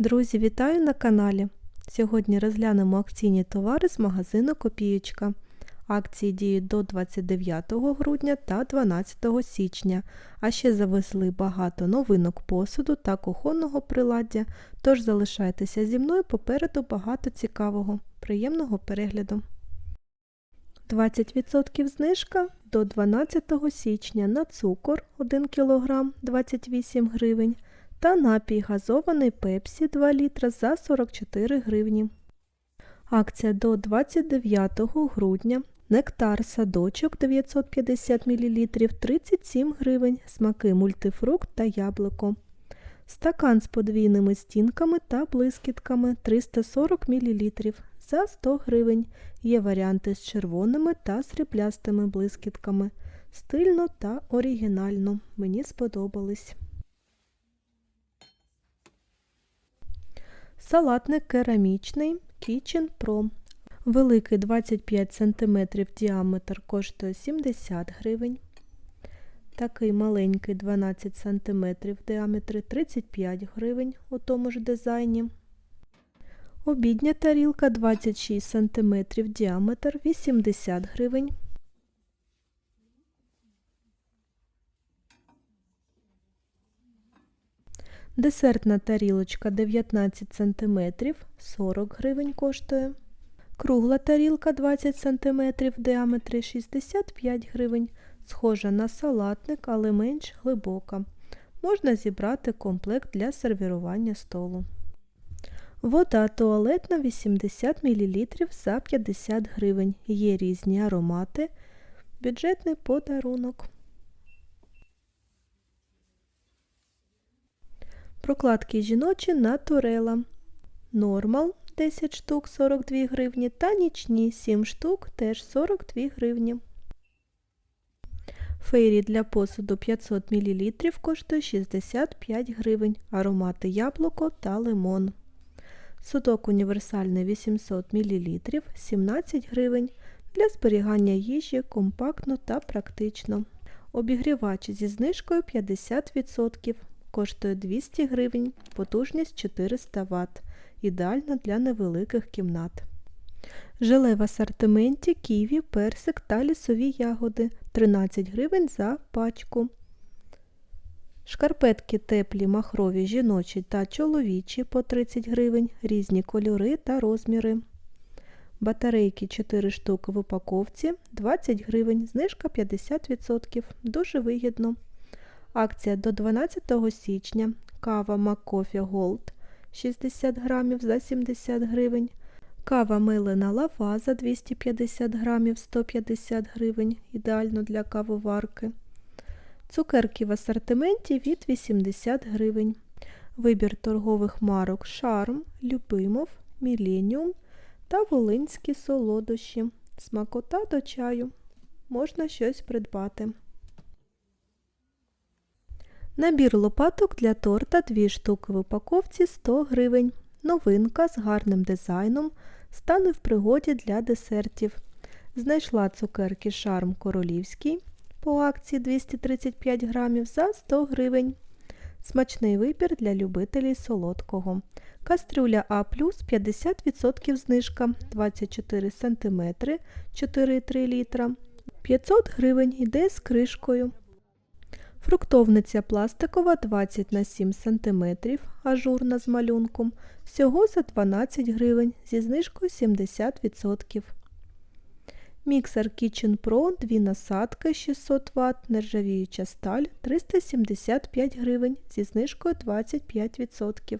Друзі, вітаю на каналі! Сьогодні розглянемо акційні товари з магазину Копієчка. Акції діють до 29 грудня та 12 січня, а ще завезли багато новинок посуду та кухонного приладдя, тож залишайтеся зі мною попереду багато цікавого. Приємного перегляду! 20% знижка до 12 січня на цукор 1 кг 28 гривень та напій газований пепсі 2 літра за 44 гривні. Акція до 29 грудня. Нектар садочок 950 мл 37 гривень, смаки мультифрукт та яблуко. Стакан з подвійними стінками та блискітками 340 мл за 100 гривень. Є варіанти з червоними та сріблястими блискітками. Стильно та оригінально. Мені сподобались. Салатник керамічний Kitchen Pro. Великий 25 см діаметр коштує 70 гривень. Такий маленький 12 см діаметр 35 гривень у тому ж дизайні. Обідня тарілка 26 см діаметр 80 гривень. Десертна тарілочка 19 см 40 гривень коштує. Кругла тарілка 20 см в діаметрі 65 гривень. Схожа на салатник, але менш глибока. Можна зібрати комплект для сервірування столу. Вода туалетна 80 мл за 50 гривень. Є різні аромати. Бюджетний подарунок. Прокладки жіночі натурела. Нормал 10 штук 42 гривні та нічні 7 штук теж 42 гривні. Фейрі для посуду 500 мл коштує 65 гривень. Аромати яблуко та лимон. Судок універсальний 800 мл 17 гривень. Для зберігання їжі компактно та практично. Обігрівач зі знижкою 50%. Коштує 200 гривень, потужність 400 Вт. Ідеально для невеликих кімнат. Желе в асортименті ківі, персик та лісові ягоди 13 гривень за пачку. Шкарпетки теплі, махрові, жіночі та чоловічі по 30 гривень, різні кольори та розміри. Батарейки 4 штуки в упаковці 20 гривень, знижка 50%. Дуже вигідно. Акція до 12 січня. Кава McCoffee Gold 60 грамів за 70 гривень. Кава милена лава за 250 грамів 150 гривень. Ідеально для кавоварки. Цукерки в асортименті від 80 гривень. Вибір торгових марок Шарм, Любимов, Міленіум та Волинські солодощі. Смакота до чаю. Можна щось придбати. Набір лопаток для торта 2 штуки в упаковці 100 гривень. Новинка з гарним дизайном стане в пригоді для десертів. Знайшла цукерки Шарм Королівський по акції 235 грамів за 100 гривень. Смачний вибір для любителів солодкого. Кастрюля А 50% знижка 24 см 4,3 літра. 500 гривень йде з кришкою. Фруктовниця пластикова 20 на 7 см, ажурна з малюнком, всього за 12 гривень зі знижкою 70%. Міксер Kitchen Pro 2 насадки 600 Вт, нержавіюча сталь 375 гривень зі знижкою 25%.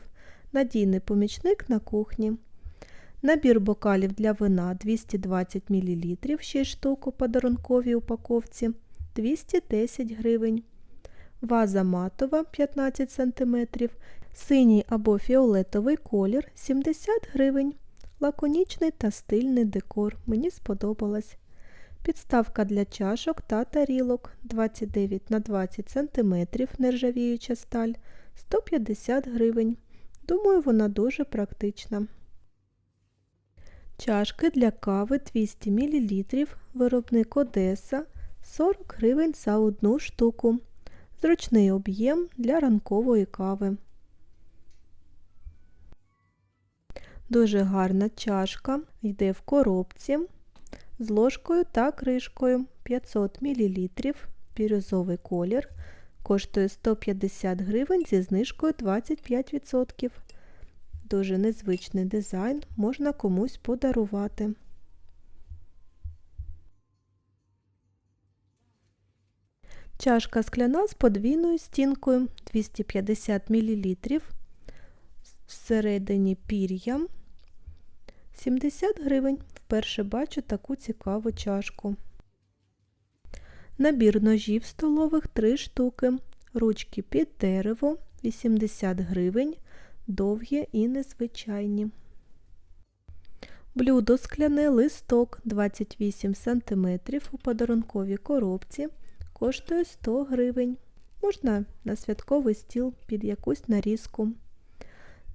Надійний помічник на кухні. Набір бокалів для вина 220 мл 6 штук у подарунковій упаковці 210 гривень. Ваза матова 15 см, синій або фіолетовий колір 70 гривень. Лаконічний та стильний декор. Мені сподобалось. Підставка для чашок та тарілок 29 на 20 см нержавіюча сталь 150 гривень. Думаю, вона дуже практична. Чашки для кави 200 мл. Виробник Одеса 40 гривень за одну штуку. Зручний об'єм для ранкової кави. Дуже гарна чашка, йде в коробці з ложкою та кришкою 500 мл, бірюзовий колір, коштує 150 гривень зі знижкою 25%. Дуже незвичний дизайн, можна комусь подарувати. Чашка скляна з подвійною стінкою 250 мл. Всередині пір'я 70 гривень. Вперше бачу таку цікаву чашку. Набір ножів столових 3 штуки. Ручки під дерево 80 гривень. Довгі і незвичайні. Блюдо скляне листок 28 см у подарунковій коробці коштує 100 гривень. Можна на святковий стіл під якусь нарізку.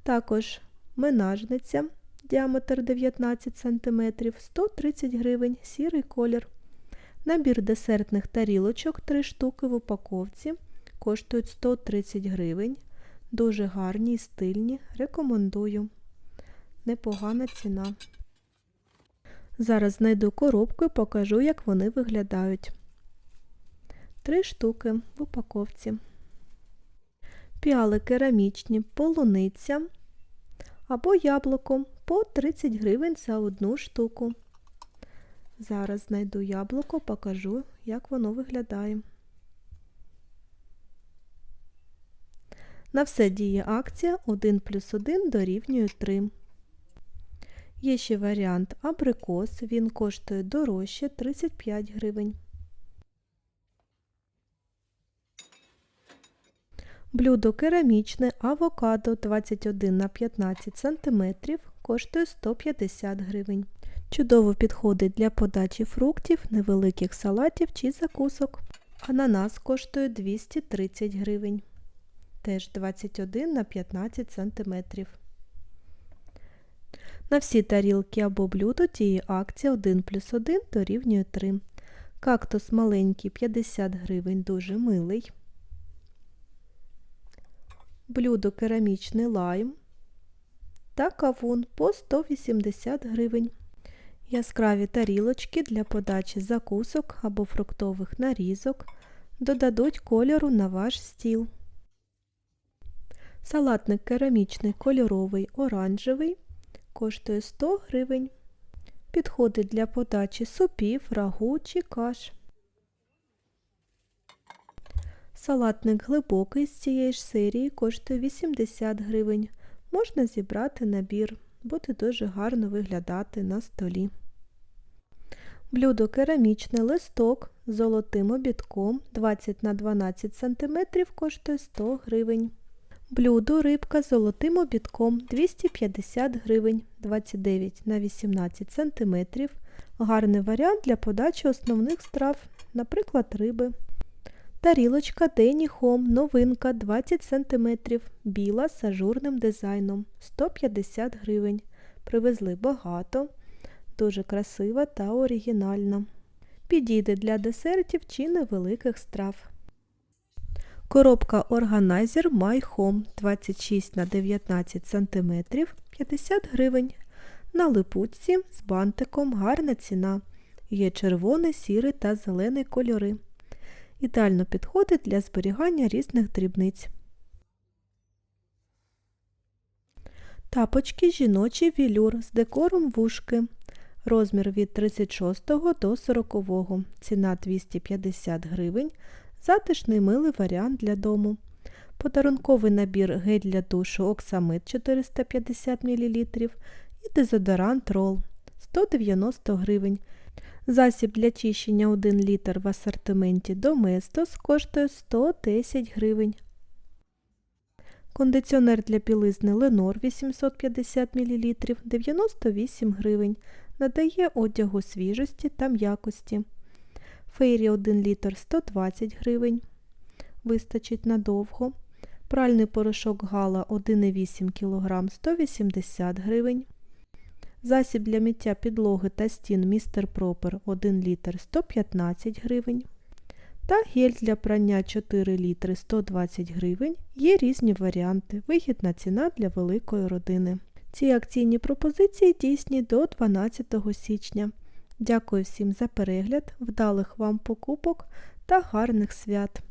Також менажниця діаметр 19 см 130 гривень, сірий колір. Набір десертних тарілочок 3 штуки в упаковці коштують 130 гривень. Дуже гарні і стильні. Рекомендую. Непогана ціна. Зараз знайду коробку і покажу, як вони виглядають. Три штуки в упаковці. Піали керамічні, полуниця або яблуко по 30 гривень за одну штуку. Зараз знайду яблуко, покажу, як воно виглядає. На все діє акція 1 плюс 1 дорівнює 3. Є ще варіант абрикос, він коштує дорожче 35 гривень. Блюдо керамічне авокадо 21 на 15 см коштує 150 гривень. Чудово підходить для подачі фруктів, невеликих салатів чи закусок. Ананас коштує 230 гривень. Теж 21 на 15 см. На всі тарілки або блюдо тієї акції 1 плюс 1 дорівнює 3. Кактус маленький 50 гривень, дуже милий. Блюдо керамічний лайм та кавун по 180 гривень. Яскраві тарілочки для подачі закусок або фруктових нарізок додадуть кольору на ваш стіл. Салатник керамічний кольоровий оранжевий коштує 100 гривень. Підходить для подачі супів, рагу чи каш. Салатник глибокий з цієї ж серії коштує 80 гривень. Можна зібрати набір, буде дуже гарно виглядати на столі. Блюдо керамічне листок з золотим обідком 20 на 12 см коштує 100 гривень. Блюдо рибка з золотим обідком 250 гривень 29 на 18 см. Гарний варіант для подачі основних страв, наприклад, риби. Тарілочка Дені Хом, новинка 20 см, біла з ажурним дизайном 150 гривень. Привезли багато, дуже красива та оригінальна. Підійде для десертів чи невеликих страв. Коробка Organizer My Home 26 на 19 см 50 гривень. На липучці з бантиком гарна ціна. Є червоний, сірий та зелений кольори. Ідеально підходить для зберігання різних дрібниць. Тапочки жіночий вілюр з декором вушки. Розмір від 36 до 40. Ціна 250 гривень. Затишний милий варіант для дому. Подарунковий набір гель для душу Оксамит 450 мл і дезодорант Рол 190 гривень. Засіб для чищення 1 літр в асортименті Доместос коштує 110 гривень. Кондиціонер для білизни Ленор 850 мл 98 гривень. Надає одягу свіжості та м'якості. Фейрі 1 літр 120 гривень. Вистачить надовго. Пральний порошок Гала 1,8 кг 180 гривень. Засіб для миття підлоги та стін Містер Пропер 1 літр 115 гривень. Та гель для прання 4 літри 120 гривень. Є різні варіанти. Вигідна ціна для великої родини. Ці акційні пропозиції дійсні до 12 січня. Дякую всім за перегляд, вдалих вам покупок та гарних свят!